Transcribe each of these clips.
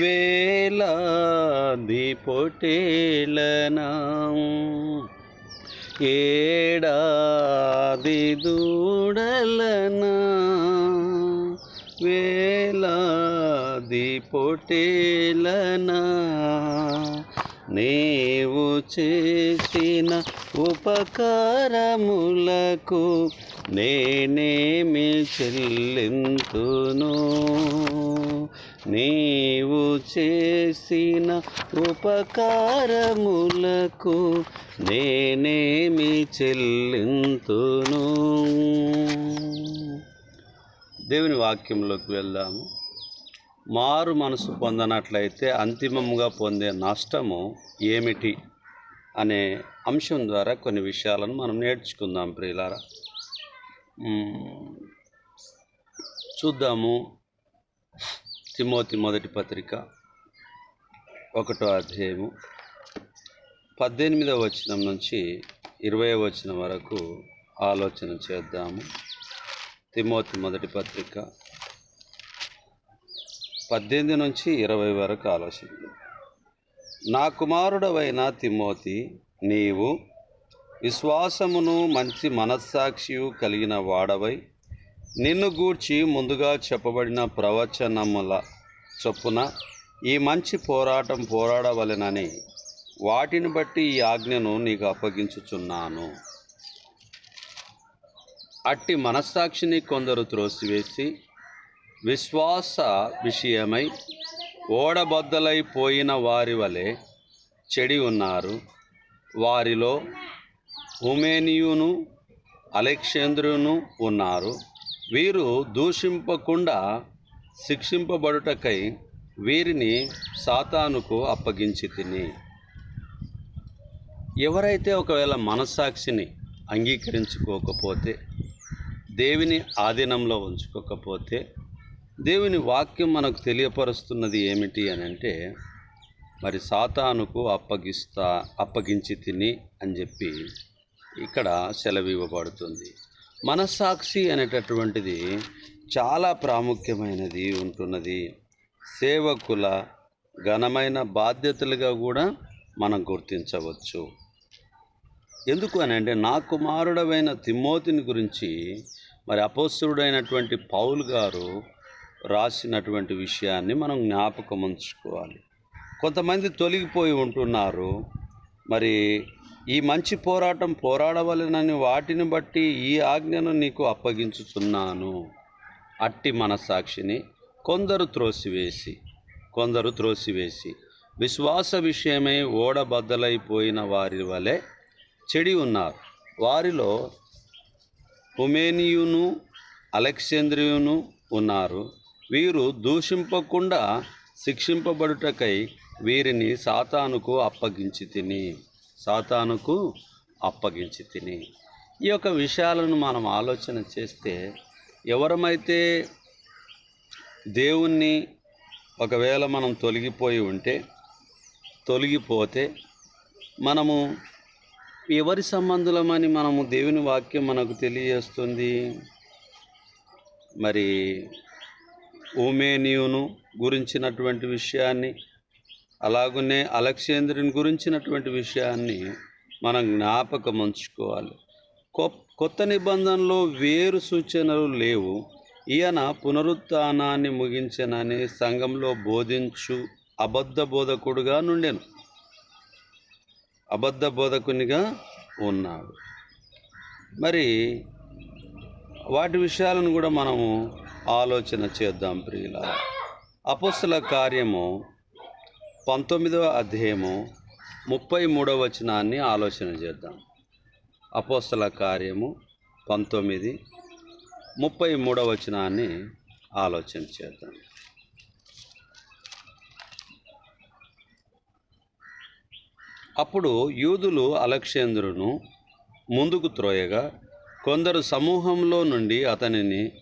వేలాది పొటేలనా. ఏడాది దూడలనా. వేలాది పొటేలనా. నీవు చేసిన ఉపకారములకు నేనేమి చెల్లింతును? నీవు చేసిన ఉపకారములకు నేనేమి చెల్లింతును. దేవుని వాక్యంలోకి వెళ్దాము. మారు మనసు పొందనట్లయితే అంతిమంగా పొందే నష్టము ఏమిటి అనే అంశం ద్వారా కొన్ని విషయాలను మనం నేర్చుకుందాం ప్రియులారా. చూద్దాము. తిమోతి మొదటి పత్రిక ఒకటో అధ్యాయము పద్దెనిమిదవ వచనం నుంచి ఇరవై వచనం వరకు ఆలోచన చేద్దాము. తిమోతి మొదటి పత్రిక పద్దెనిమిది నుంచి ఇరవై వరకు ఆలోచన. నా కుమారుడవైన తిమోతి నీవు విశ్వాసమును మంచి మనస్సాక్షియు కలిగిన వాడవై నిన్ను గూర్చి ముందుగా చెప్పబడిన ప్రవచనముల చొప్పున ఈ మంచి పోరాటం పోరాడవలెనని వాటిని బట్టి ఈ ఆజ్ఞను నీకు అప్పగించుచున్నాను. అట్టి మనస్సాక్షిని కొందరు త్రోసివేసి విశ్వాస విషయమై ఓడబద్దలైపోయిన వారి వలె చెడి ఉన్నారు. వారిలో హుమేనియును అలెక్షేంద్రును ఉన్నారు. వీరు దూషింపకుండా శిక్షింపబడుటకై వీరిని సాతానుకు అప్పగించి తిని. ఎవరైతే ఒకవేళ మనస్సాక్షిని అంగీకరించుకోకపోతే దేవుని ఆధీనంలో ఉంచుకోకపోతే దేవుని వాక్యం మనకు తెలియపరుస్తున్నది ఏమిటి అని అంటే మరి సాతానుకు అప్పగిస్తా అప్పగించి తిని అని చెప్పి ఇక్కడ సెలవు ఇవ్వబడుతుంది మనస్సాక్షి అనేటటువంటిది చాలా ప్రాముఖ్యమైనది ఉంటున్నది. సేవకుల ఘనమైన బాధ్యతలుగా కూడా మనం గుర్తించవచ్చు. ఎందుకు అని అంటే నా కుమారుడమైన తిమ్మోతిని గురించి మరి అపోస్తుడైనటువంటి పౌల్ గారు రాసినటువంటి విషయాన్ని మనం జ్ఞాపకం ఉంచుకోవాలి. కొంతమంది తొలగిపోయి ఉంటున్నారు. మరి ఈ మంచి పోరాటం పోరాడవలనని వాటిని బట్టి ఈ ఆజ్ఞను నీకు అప్పగించుచున్నాను. అట్టి మనస్సాక్షిని కొందరు త్రోసివేసి కొందరు త్రోసివేసి విశ్వాస విషయమై ఓడబద్దలైపోయిన వారి వలె చెడి ఉన్నారు. వారిలో హుమేనియును అలెక్సేంద్రియును ఉన్నారు. వీరు దూషింపకుండా శిక్షింపబడుటకై వీరిని సాతానుకు అప్పగించి తిని. సాతానుకు అప్పగించి తిని. ఈ యొక్క విషయాలను మనం ఆలోచన చేస్తే ఎవరమైతే దేవుణ్ణి ఒకవేళ మనం తొలగిపోయి ఉంటే తొలగిపోతే మనము ఎవరి సంబంధులమని మనము దేవుని వాక్యం మనకు తెలియజేస్తుంది? మరి ఓమేనియును గురించినటువంటి విషయాన్ని అలాగనే అలక్షేంద్రుని గురించినటువంటి విషయాన్ని మనం జ్ఞాపకం ఉంచుకోవాలి. కొ- కొత్త నిబంధనలో వేరు సూచనలు లేవు. ఈయన పునరుత్నాన్ని ముగించనని సంఘంలో బోధించు అబద్ధ బోధకుడుగా నుండెను. అబద్ధ బోధకునిగా ఉన్నాడు. మరి వాటి విషయాలను కూడా మనము ఆలోచన చేద్దాం ప్రియుల అపస్సుల కార్యము పంతొమ్మిదవ అధ్యాయము ముప్పై మూడవ వచనాన్ని ఆలోచన చేద్దాం. అపోస్తల కార్యము పంతొమ్మిది ముప్పై మూడవ వచనాన్ని ఆలోచన చేద్దాం. అప్పుడు యూదులు అలక్షేంద్రును ముందుకు త్రోయగా కొందరు సమూహంలో నుండి అతనిని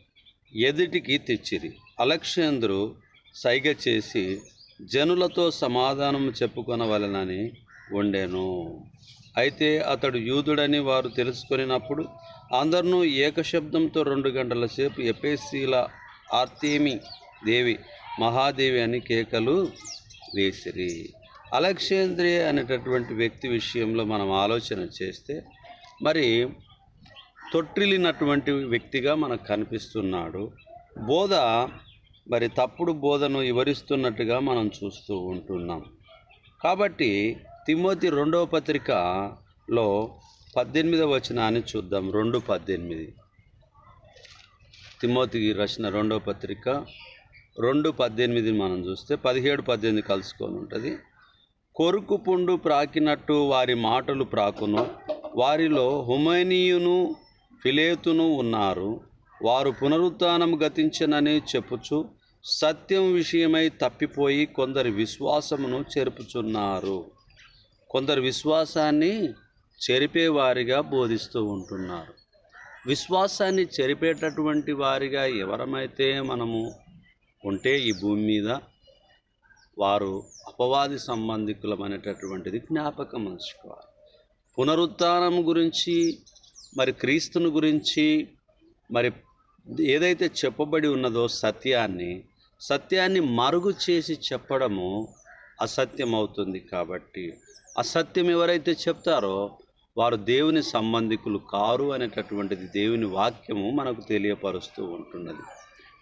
ఎదుటికి తెచ్చిరి. అలక్షేంద్రు సైగ చేసి జనులతో సమాధానం చెప్పుకొనవలనని ఉండెను. అయితే అతడు యూదుడని వారు తెలుసుకొనినప్పుడు అందరినూ ఏకశబ్దంతో రెండు గంటల సేపు ఎపేసీల ఆర్తేమి దేవి మహాదేవి అని కేకలు వేసిరి. అలెగ్జాంద్రియ అనేటటువంటి వ్యక్తి విషయంలో మనం ఆలోచన చేస్తే మరి తొట్టిల్లినటువంటి వ్యక్తిగా మనకు కనిపిస్తున్నాడు. బోధ మరి తప్పుడు బోధను వివరిస్తున్నట్టుగా మనం చూస్తూ ఉంటున్నాం. కాబట్టి తిమోతి రెండవ పత్రికలో పద్దెనిమిదవ వచనాన్ని చూద్దాం. రెండు పద్దెనిమిది. తిమోతికి రచన రెండవ పత్రిక రెండు పద్దెనిమిది మనం చూస్తే పదిహేడు పద్దెనిమిది కలుసుకొని ఉంటుంది. కొరుకు పుండు ప్రాకినట్టు వారి మాటలు ప్రాకును వారిలో హుమైనీయును ఫిలేతును ఉన్నారు. వారు పునరుద్ధానం గతించనని చెప్పుచు సత్యం విషయమై తప్పిపోయి కొందరి విశ్వాసమును చెరుపుచున్నారు. కొందరు విశ్వాసాన్ని చెరిపేవారిగా బోధిస్తూ ఉంటున్నారు. విశ్వాసాన్ని చెరిపేటటువంటి వారిగా ఎవరమైతే మనము ఉంటే ఈ భూమి మీద వారు అపవాది సంబంధికులమైనటువంటిది జ్ఞాపకం ఉంచుకోవాలి. పునరుత్థానం గురించి మరి క్రీస్తుని గురించి మరి ఏదైతే చెప్పబడి ఉన్నదో సత్యాన్ని సత్యాన్ని మరుగు చేసి చెప్పడము అసత్యం అవుతుంది కాబట్టి. అసత్యం ఎవరైతే చెప్తారో వారు దేవుని సంబంధికులు కారు అనేటటువంటిది దేవుని వాక్యము మనకు తెలియపరుస్తూ ఉంటున్నది.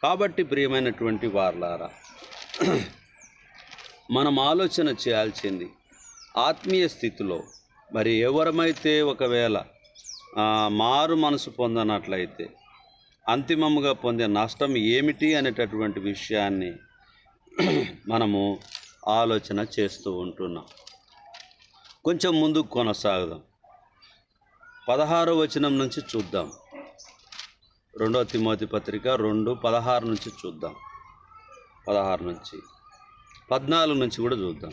కాబట్టి ప్రియమైనటువంటి వార్లారా మనం ఆలోచన చేయాల్సింది ఆత్మీయ స్థితిలో మరి ఎవరమైతే ఒకవేళ మారు మనసు పొందనట్లయితే అంతిమముగా పొందే నష్టం ఏమిటి అనేటటువంటి విషయాన్ని మనము ఆలోచన చేస్తూ ఉంటున్నాం. కొంచెం ముందుకు కొనసాగుదాం. పదహారు వచనం నుంచి చూద్దాం. రెండో తిమోతి పత్రిక రెండు పదహారు నుంచి చూద్దాం. పదహారు నుంచి. పద్నాలుగు నుంచి కూడా చూద్దాం.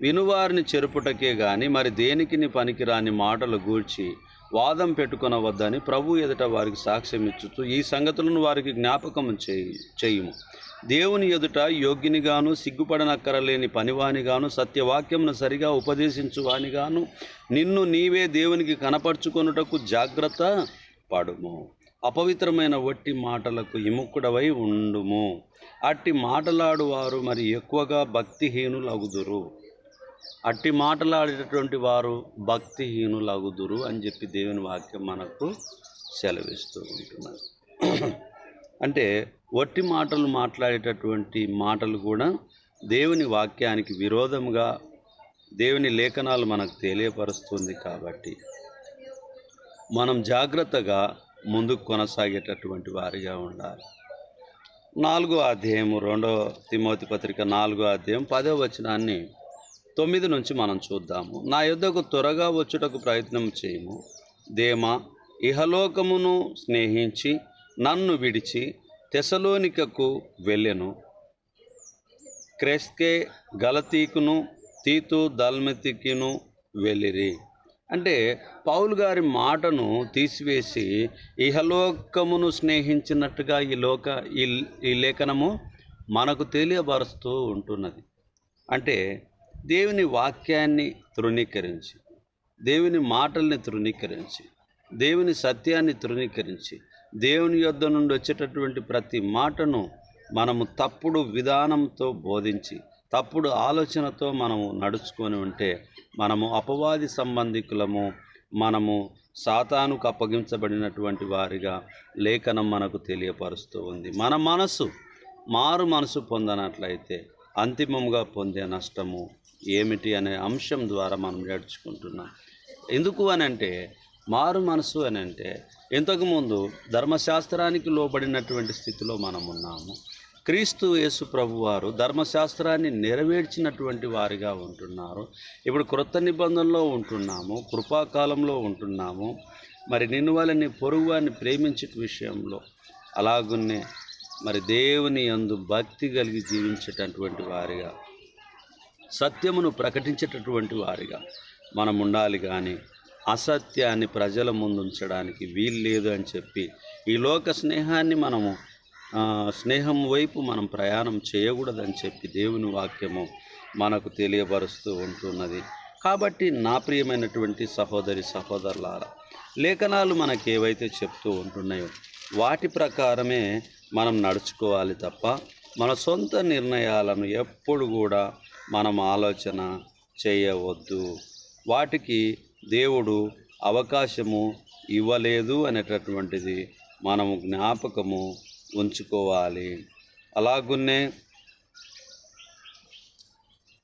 వినువారిని చెరుపుటకే గాని మరి దేనికిని పనికిరాని మాటలు గూర్చి వాదం పెట్టుకొనవద్దని ప్రభు ఎదుట వారికి సాక్ష్యం ఇచ్చుతూ ఈ సంగతులను వారికి జ్ఞాపకం చేయి చేయుము. దేవుని ఎదుట యోగ్యునిగాను సిగ్గుపడనక్కరలేని పనివానిగాను సత్యవాక్యంను సరిగా ఉపదేశించువానిగాను నిన్ను నీవే దేవునికి కనపరుచుకొనుటకు జాగ్రత్త పడుము. అపవిత్రమైన వట్టి మాటలకు ఇముక్కుడవై ఉండుము. అట్టి మాటలాడువారు మరి ఎక్కువగా భక్తిహీనులగుదురు. అట్టి మాటలాడేటటువంటి వారు భక్తిహీనులగుదురు అని చెప్పి దేవుని వాక్యం మనకు సెలవిస్తూ ఉంటున్నారు అంటే వట్టి మాటలు మాట్లాడేటటువంటి మాటలు కూడా దేవుని వాక్యానికి విరోధముగా దేవుని లేఖనాలు మనకు తెలియపరుస్తుంది కాబట్టి మనం జాగ్రత్తగా ముందుకు కొనసాగేటటువంటి వారిగా ఉండాలి. నాలుగో అధ్యాయము రెండో తిమోతి పత్రిక నాలుగో అధ్యాయం పదో వచనాన్ని తొమ్మిది నుంచి మనం చూద్దాము. నా యుద్ధకు త్వరగా వచ్చుటకు ప్రయత్నం చేయము. దేమా ఇహలోకమును స్నేహించి నన్ను విడిచి తెసలోనికకు వెళ్ళెను. క్రెస్కే గలతీకును తీతు దల్మెతికిను వెళ్ళిరి. అంటే పౌలు గారి మాటను తీసివేసి ఇహలోకమును స్నేహించినట్టుగా ఈ లోక ఈ ఈ లేఖనము మనకు తెలియబరుస్తూ ఉంటున్నది. అంటే దేవుని వాక్యాన్ని తృణీకరించి దేవుని మాటల్ని తృణీకరించి దేవుని సత్యాన్ని తృణీకరించి దేవుని యొద్ద నుండి వచ్చేటటువంటి ప్రతి మాటను మనము తప్పుడు విధానంతో బోధించి తప్పుడు ఆలోచనతో మనము నడుచుకొని ఉంటే మనము అపవాది సంబంధికులము మనము సాతానుకు అప్పగించబడినటువంటి వారిగా లేఖనం మనకు తెలియపరుస్తూ ఉంది. మన మనసు మారు మనసు పొందనట్లయితే అంతిమంగా పొందే నష్టము ఏమిటి అనే అంశం ద్వారా మనం నేర్చుకుంటున్నాం. ఎందుకు అని అంటే మారు మనసు అని అంటే ఇంతకుముందు ధర్మశాస్త్రానికి లోబడినటువంటి స్థితిలో మనం ఉన్నాము. క్రీస్తు యేసు ప్రభు వారు ధర్మశాస్త్రాన్ని నెరవేర్చినటువంటి వారిగా ఉంటున్నారు. ఇప్పుడు క్రొత్త నిబంధనలో ఉంటున్నాము కృపాకాలంలో ఉంటున్నాము. మరి నిన్ను వాళ్ళని పొరుగువారిని ప్రేమించే విషయంలో అలాగున్నే మరి దేవుని యందు భక్తి కలిగి జీవించేటటువంటి వారిగా సత్యమును ప్రకటించేటటువంటి వారిగా మనం ఉండాలి కానీ అసత్యాన్ని ప్రజల ముందు ఉంచడానికి వీలు లేదు అని చెప్పి ఈ లోక స్నేహాన్ని మనము స్నేహం వైపు మనం ప్రయాణం చేయకూడదని చెప్పి దేవుని వాక్యము మనకు తెలియపరుస్తూ ఉంటున్నది. కాబట్టి నా ప్రియమైనటువంటి సహోదరి సహోదరులారా లేఖనాలు మనకు ఏవైతే చెప్తూ ఉంటున్నాయో వాటి ప్రకారమే మనం నడుచుకోవాలి తప్ప మన సొంత నిర్ణయాలను ఎప్పుడు కూడా మనం ఆలోచన చేయవద్దు. వాటికి దేవుడు అవకాశము ఇవ్వలేదు అనేటటువంటిది మనము జ్ఞాపకము ఉంచుకోవాలి. అలాగున్నే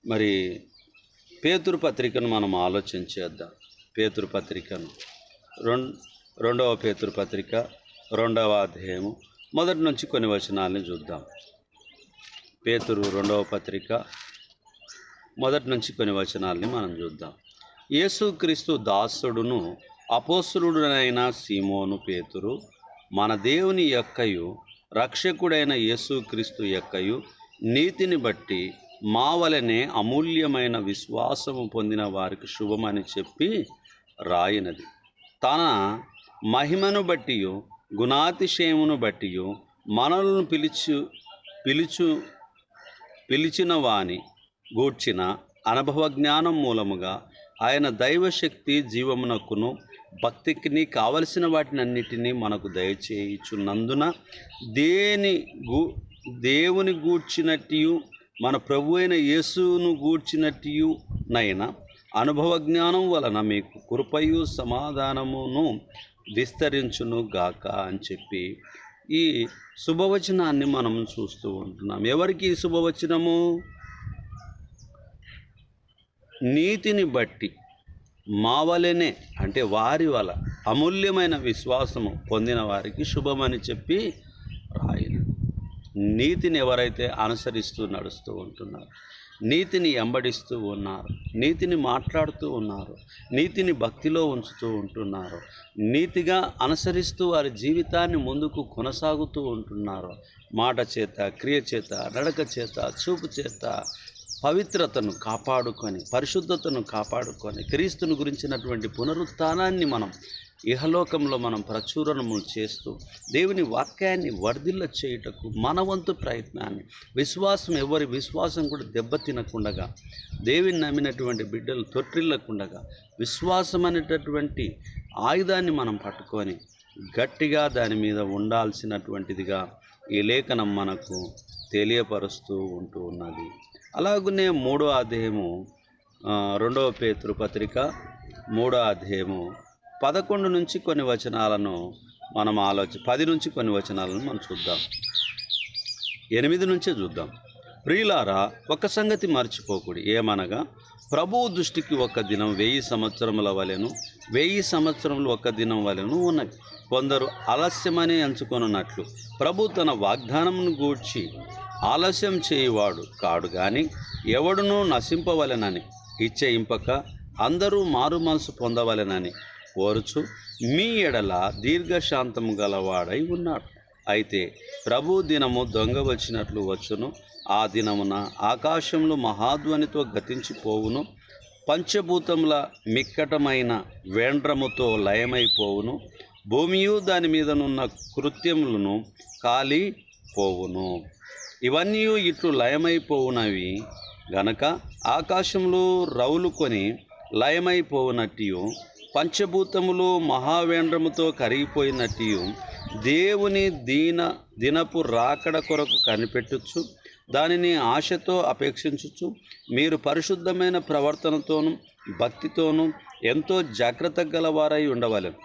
మరి పేతురు పత్రికను మనం ఆలోచన చేద్దాం. పేతురు పత్రికను. రెండవ పేతురు పత్రిక రెండవ అధ్యాయము మొదటి నుంచి కొన్ని వచనాలని చూద్దాం. పేతురు రెండవ పత్రిక మొదటి నుంచి కొన్ని వచనాలని మనం చూద్దాం. యేసుక్రీస్తు దాసుడును అపోసురుడునైన సీమోను పేతురు మన దేవుని యొక్కయు రక్షకుడైన యేసుక్రీస్తు యొక్కయు నీతిని బట్టి మా వలనే అమూల్యమైన విశ్వాసము పొందిన వారికి శుభమని చెప్పి రాయినది. తన మహిమను బట్టి గుణాతిశయమును బట్టి మనలను పిలిచు పిలుచు పిలిచిన వాని గూర్చిన అనుభవ జ్ఞానం మూలముగా ఆయన దైవశక్తి జీవమునకును భక్తికిని కావలసిన వాటినన్నిటినీ మనకు దయచేయుచున్నందున దేని గూ దేవుని గూర్చినట్టు మన ప్రభు అయిన యేసును గూర్చినట్టు నైనా అనుభవ జ్ఞానం వలన మీకు కృపయు సమాధానమును విస్తరించును గాక అని చెప్పి ఈ శుభవచనాన్ని మనం చూస్తూ ఉంటున్నాం. ఎవరికి ఈ శుభవచనము? నీతిని బట్టి మా వలనే అంటే వారి వల అమూల్యమైన విశ్వాసము పొందిన వారికి శుభమని చెప్పి రాయను. నీతిని ఎవరైతే అనుసరిస్తూ నడుస్తూ ఉంటున్నారు నీతిని ఎంబడిస్తూ ఉన్నారు నీతిని మాట్లాడుతూ ఉన్నారు నీతిని భక్తిలో ఉంచుతూ ఉంటున్నారు నీతిగా అనుసరిస్తూ వారి జీవితాన్ని ముందుకు కొనసాగుతూ ఉంటున్నారు మాట చేత క్రియ చేత నడక చేత చూపు చేత పవిత్రతను కాపాడుకొని పరిశుద్ధతను కాపాడుకొని క్రీస్తుని గురించినటువంటి పునరుత్థానాన్ని మనం ఇహలోకంలో మనం ప్రచురణములు చేస్తూ దేవుని వాక్యాన్ని వర్ధిల్ల చేయుటకు మన వంతు ప్రయత్నాన్ని విశ్వాసం ఎవరి విశ్వాసం కూడా దెబ్బతినకుండగా దేవుని నమ్మినటువంటి బిడ్డలు తొట్టిల్లకుండగా విశ్వాసం అనేటటువంటి ఆయుధాన్ని మనం పట్టుకొని గట్టిగా దాని మీద ఉండాల్సినటువంటిదిగా ఈ లేఖనం మనకు తెలియపరుస్తూ ఉంటూ ఉన్నది. అలాగనే మూడో అధ్యాయము రెండవ పేతురు పత్రిక మూడో అధ్యాయము పదకొండు నుంచి కొన్ని వచనాలను మనం ఆలోచి పది నుంచి కొన్ని వచనాలను మనం చూద్దాం. ఎనిమిది నుంచే చూద్దాం. ప్రియులారా ఒక సంగతి మర్చిపోకుడి ఏమనగా ప్రభువు దృష్టికి ఒక దినం వెయ్యి సంవత్సరముల వలెను వెయ్యి సంవత్సరములు ఒక దినం వలెను ఉన్నవి కొందరు ఆలస్యమని ఎంచుకొనున్నట్లు ప్రభు తన వాగ్దానమును గూర్చి ఆలస్యం చేయువాడు కాడు గాని ఎవడునూ నశింపవలెనని ఇచ్చేయింపక అందరూ మారు మనసు పొందవలెనని కోరుచు మీ ఎడల దీర్ఘశాంతము గలవాడై ఉన్నాడు. అయితే ప్రభు దినము దొంగ వచ్చినట్లు వచ్చును ఆ దినమున ఆకాశంలో మహాధ్వనితో గతించిపోవును పంచభూతముల మిక్కటమైన వేండ్రముతో లయమైపోవును భూమియు దాని మీదనున్న కృత్యములను కాలి పోవును ఇవన్నీ ఇట్లు లయమైపోవునవి గనక ఆకాశంలో రౌలుకొని లయమైపోవునట్టు పంచభూతములు మహావేంద్రముతో కరిగిపోయినట్టు దేవుని దీన దినపు రాకడ కొరకు కనిపెట్టచ్చు దానిని ఆశతో అపేక్షించచ్చు మీరు పరిశుద్ధమైన ప్రవర్తనతోనూ భక్తితోనూ ఎంతో జాగ్రత్త గలవారై ఉండవలెను.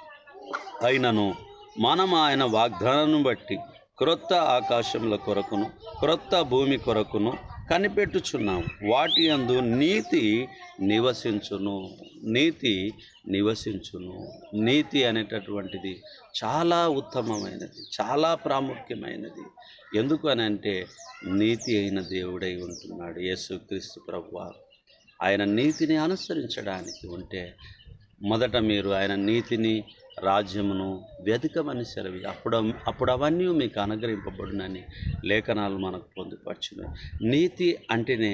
అయినను మనం ఆయన వాగ్దానం బట్టి క్రొత్త ఆకాశముల కొరకును క్రొత్త భూమి కొరకును కనిపెట్టుచున్నాం. వాటి అందు నీతి నివసించును నీతి నివసించును. నీతి అనేటటువంటిది చాలా ఉత్తమమైనది చాలా ప్రాముఖ్యమైనది. ఎందుకు అని అంటే నీతి అయిన దేవుడై ఉంటున్నాడు యేసుక్రీస్తు ప్రభు ఆయన నీతిని అనుసరించడానికి ఉంటే మొదట మీరు ఆయన నీతిని రాజ్యమును వెతకమని సెలవి. అప్పుడు అప్పుడు అవన్నీ మీకు అనుగ్రహింపబడునని లేఖనాలు మనకు పొందుపరచును నీతి అంటేనే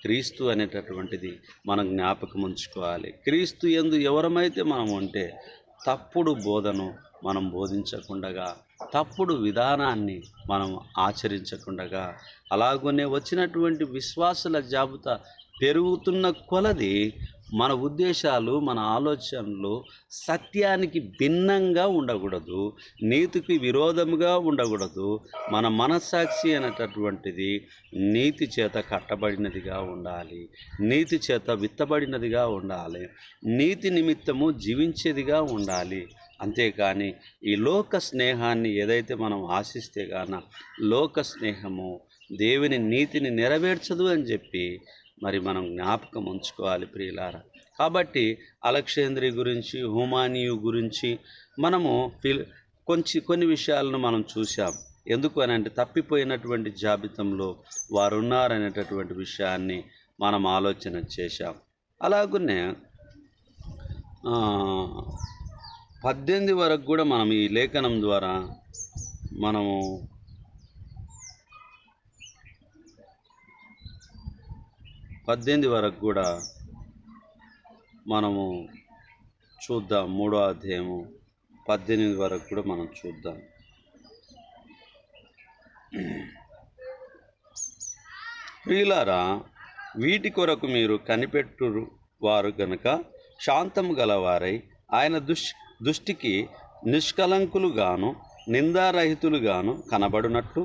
క్రీస్తు అనేటటువంటిది మనం జ్ఞాపకం ఉంచుకోవాలి. క్రీస్తు ఎందు ఎవరమైతే మనం ఉంటే తప్పుడు బోధను మనం బోధించకుండగా తప్పుడు విధానాన్ని మనం ఆచరించకుండగా అలాగనే వచ్చినటువంటి విశ్వాసుల జాబితా పెరుగుతున్న కొలది మన ఉద్దేశాలు మన ఆలోచనలు సత్యానికి భిన్నంగా ఉండకూడదు నీతికి విరోధముగా ఉండకూడదు. మన మనస్సాక్షి అనేటటువంటిది నీతి చేత కట్టబడినదిగా ఉండాలి. నీతి చేత విత్తబడినదిగా ఉండాలి. నీతి నిమిత్తము జీవించేదిగా ఉండాలి. అంతేకాని ఈ లోక స్నేహాన్ని ఏదైతే మనం ఆశిస్తే గాన లోక స్నేహము దేవుని నీతిని నెరవేర్చదు అని చెప్పి మరి మనం జ్ఞాపకం ఉంచుకోవాలి ప్రియులారా. కాబట్టి అలక్షేంద్రి గురించి హుమానియు గురించి మనము ఫిల్ కొంచెం కొన్ని విషయాలను మనం చూసాం ఎందుకు అని అంటే తప్పిపోయినటువంటి జాబితంలో వారు ఉన్నారనేటటువంటి విషయాన్ని మనం ఆలోచన చేశాం. అలాగనే పద్దెనిమిది వరకు కూడా మనం ఈ లేఖనం ద్వారా మనము పద్దెనిమిది వరకు కూడా మనము చూద్దాం మూడో అధ్యాయము పద్దెనిమిది వరకు కూడా మనం చూద్దాం. ప్రియులారా వీటి కొరకు మీరు కనిపెట్టు వారు గనుక శాంతము గలవారై ఆయన దుష్ దృష్టికి నిష్కలంకులుగాను నిందారహితులుగాను కనబడినట్లు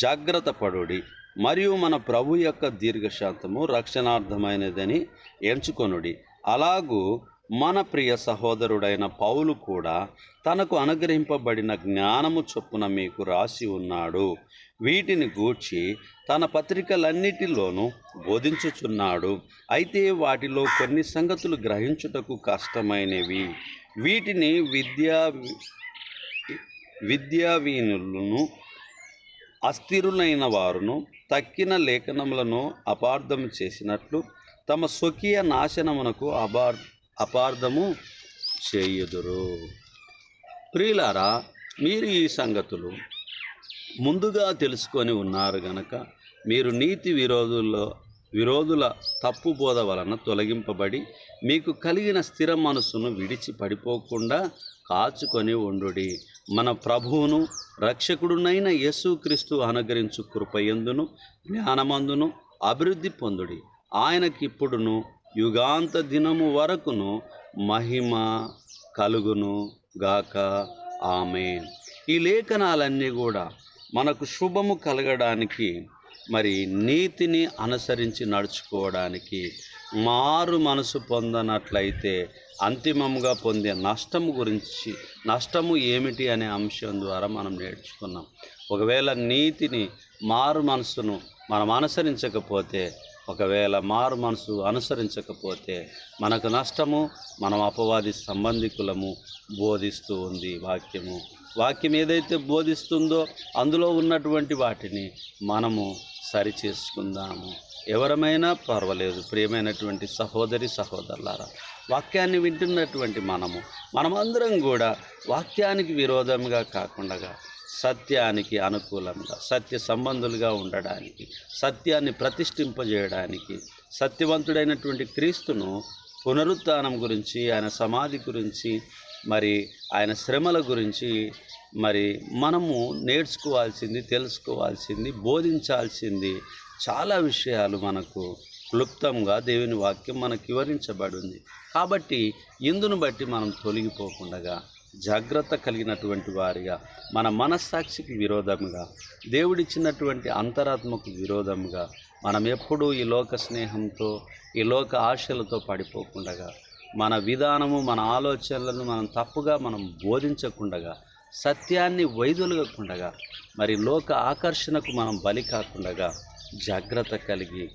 జాగ్రత్త పడుడి మరియు మన ప్రభు యొక్క దీర్ఘశాంతము రక్షణార్థమైనదని ఎంచుకొనుడి. అలాగూ మన ప్రియ సహోదరుడైన పౌలు కూడా తనకు అనుగ్రహింపబడిన జ్ఞానము చొప్పున మీకు రాసి ఉన్నాడు. వీటిని గూర్చి తన పత్రికలన్నిటిలోనూ బోధించుచున్నాడు. అయితే వాటిలో కొన్ని సంగతులు గ్రహించుటకు కష్టమైనవి. వీటిని విద్యా విద్యావీనులను అస్థిరులైన వారును తక్కిన లేఖనములను అపార్థము చేసినట్లు తమ స్వకీయ నాశనమునకు అపార్ అపార్థము చేయుదురు. ప్రియులారా మీరు ఈ సంగతులు ముందుగా తెలుసుకొని ఉన్నారు గనక మీరు నీతి విరోధుల్లో విరోధుల తప్పు బోధ వలన తొలగింపబడి మీకు కలిగిన స్థిర మనస్సును విడిచి పడిపోకుండా కాచుకొని ఉండుడి. మన ప్రభువును రక్షకుడునైన యేసుక్రీస్తు అనుగ్రహించు కృపయందును జ్ఞానమందును అభివృద్ధి పొందుడి. ఆయనకిప్పుడును యుగాంత దినము వరకును మహిమ కలుగును గాక. ఆమె ఈ లేఖనాలన్నీ కూడా మనకు శుభము కలగడానికి మరి నీతిని అనుసరించి నడుచుకోవడానికి మారు మనసు పొందనట్లయితే అంతిమంగా పొందే నష్టము గురించి నష్టము ఏమిటి అనే అంశం ద్వారా మనం నేర్చుకున్నాం. ఒకవేళ నీతిని మారు మనసును మనం అనుసరించకపోతే ఒకవేళ మారు మనసు అనుసరించకపోతే మనకు నష్టము మనం అపవాది సంబంధికులము బోధిస్తూ ఉంది వాక్యము. వాక్యం ఏదైతే బోధిస్తుందో అందులో ఉన్నటువంటి వాటిని మనము సరి చేసుకుందాము ఎవరమైనా పర్వాలేదు. ప్రియమైనటువంటి సహోదరి సహోదరులారా వాక్యాన్ని వింటున్నటువంటి మనము మనమందరం కూడా వాక్యానికి విరోధంగా కాకుండా సత్యానికి అనుకూలంగా సత్య సంబంధులుగా ఉండడానికి సత్యాన్ని ప్రతిష్ఠింపజేయడానికి సత్యవంతుడైనటువంటి క్రీస్తును పునరుత్నం గురించి ఆయన సమాధి గురించి మరి ఆయన శ్రమల గురించి మరి మనము నేర్చుకోవాల్సింది తెలుసుకోవాల్సింది బోధించాల్సింది చాలా విషయాలు మనకు క్లుప్తంగా దేవుని వాక్యం మనకు వివరించబడింది. కాబట్టి ఇందును బట్టి మనం తొలగిపోకుండా జాగ్రత్త కలిగినటువంటి వారిగా మన మనస్సాక్షికి విరోధంగా దేవుడిచ్చినటువంటి అంతరాత్మకు విరోధంగా మనం ఎప్పుడూ ఈ లోక స్నేహంతో ఈ లోక ఆశలతో పడిపోకుండా మన విధానము మన ఆలోచనలను మనం తప్పుగా మనం బోధించకుండగా సత్యాన్ని వైదొలగకుండగా మరి లోక ఆకర్షణకు మనం బలి కాకుండా జాగ్రత్త కలిగి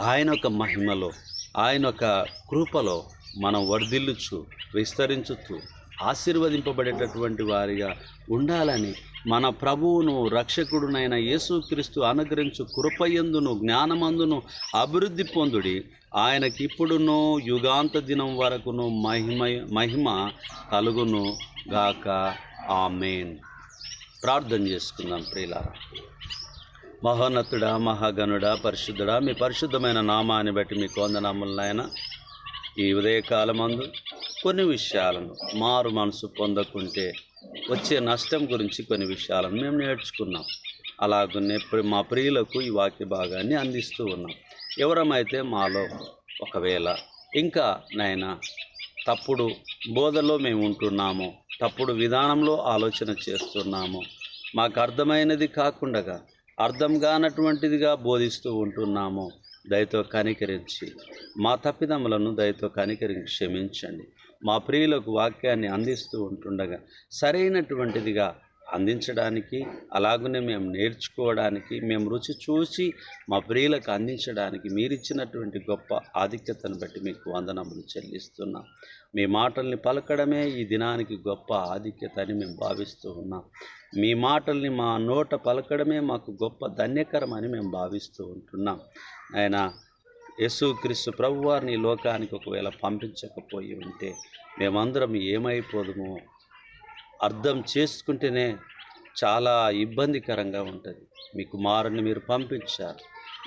ఆయన యొక్క మహిమలో ఆయన యొక్క కృపలో మనం వర్ధిల్లుచు విస్తరించుతూ ఆశీర్వదింపబడేటటువంటి వారిగా ఉండాలని మన ప్రభువును రక్షకుడునైన యేసుక్రీస్తు అనుగ్రహించు కృపయందును జ్ఞానమందును అభివృద్ధి పొందుడి. ఆయనకి ఇప్పుడును యుగాంత దినం వరకును మహిమ మహిమ కలుగును గాక. ఆమెన్. ప్రార్థన చేసుకుందాం ప్రియులారా. మహోన్నతుడా మహాగణుడా పరిశుద్ధుడా మీ పరిశుద్ధమైన నామాన్ని బట్టి మీ వందనాములు నాయన. ఈ ఉదయకాలమందు కొన్ని విషయాలను మారు మనసు పొందకుంటే వచ్చే నష్టం గురించి కొన్ని విషయాలను మేము నేర్చుకున్నాం. అలాగనే ప్రి- మా ప్రియులకు ఈ వాక్య భాగాన్ని అందిస్తూ ఉన్నాం. ఎవరమైతే మాలో ఒకవేళ ఇంకా నైనా తప్పుడు బోధలో మేము ఉంటున్నామో తప్పుడు విధానంలో ఆలోచన చేస్తున్నామో మాకు అర్థమైనది కాకుండా అర్థం కానటువంటిదిగా బోధిస్తూ ఉంటున్నాము. దయతో కనికరించి. మా తప్పిదములను దయతో కనికరించి క్షమించండి. మా ప్రియులకు వాక్యాన్ని అందిస్తూ ఉంటుండగా సరైనటువంటిదిగా అందించడానికి అలాగనే మేము నేర్చుకోవడానికి మేము రుచి చూసి మా ప్రియులకు అందించడానికి మీరిచ్చినటువంటి గొప్ప ఆధిక్యతను బట్టి మీకు వందనములు చెల్లిస్తున్నాం. మీ మాటల్ని పలకడమే ఈ దినానికి గొప్ప ఆధిక్యత అని మేము భావిస్తూ ఉన్నాం. మీ మాటల్ని మా నోట పలకడమే మాకు గొప్ప ధన్యకరమని మేము భావిస్తూ ఉంటున్నాం. ఆయన యేసుక్రీస్తు ప్రభు వారిని లోకానికి ఒకవేళ పంపించకపోయి ఉంటే మేమందరం ఏమైపోదుమో అర్థం చేసుకుంటేనే చాలా ఇబ్బందికరంగా ఉంటుంది. మీ కుమారుని మీరు పంపించారు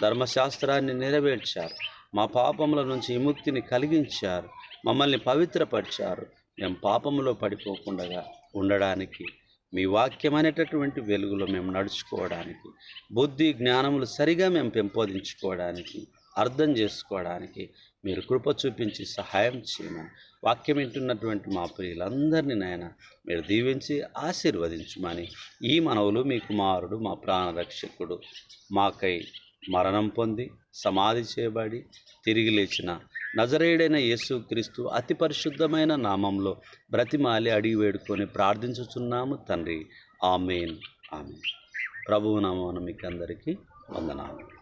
ధర్మశాస్త్రాన్ని నెరవేర్చారు మా పాపముల నుంచి విముక్తిని కలిగించారు మమ్మల్ని పవిత్రపరిచారు. మేము పాపములో పడిపోకుండా ఉండడానికి మీ వాక్యం అనేటటువంటి వెలుగులో మేము నడుచుకోవడానికి బుద్ధి జ్ఞానములు సరిగా మేము పెంపొందించుకోవడానికి అర్థం చేసుకోవడానికి మీరు కృప చూపించి సహాయం చేయమని వాక్యం వింటున్నటువంటి మా ప్రియులందరినీ నాయన మీరు దీవించి ఆశీర్వదించమని ఈ మనవులు మీ కుమారుడు మా ప్రాణరక్షకుడు మాకై మరణం పొంది సమాధి చేయబడి తిరిగి లేచిన నజరేయుడైన యేసుక్రీస్తు అతి పరిశుద్ధమైన నామంలో బ్రతిమాలి అడిగి వేడుకొని ప్రార్థించుచున్నాము తండ్రి. ఆమెన్. ఆమెన్. ప్రభువు నామం మీకు అందరికీ వందనాలు.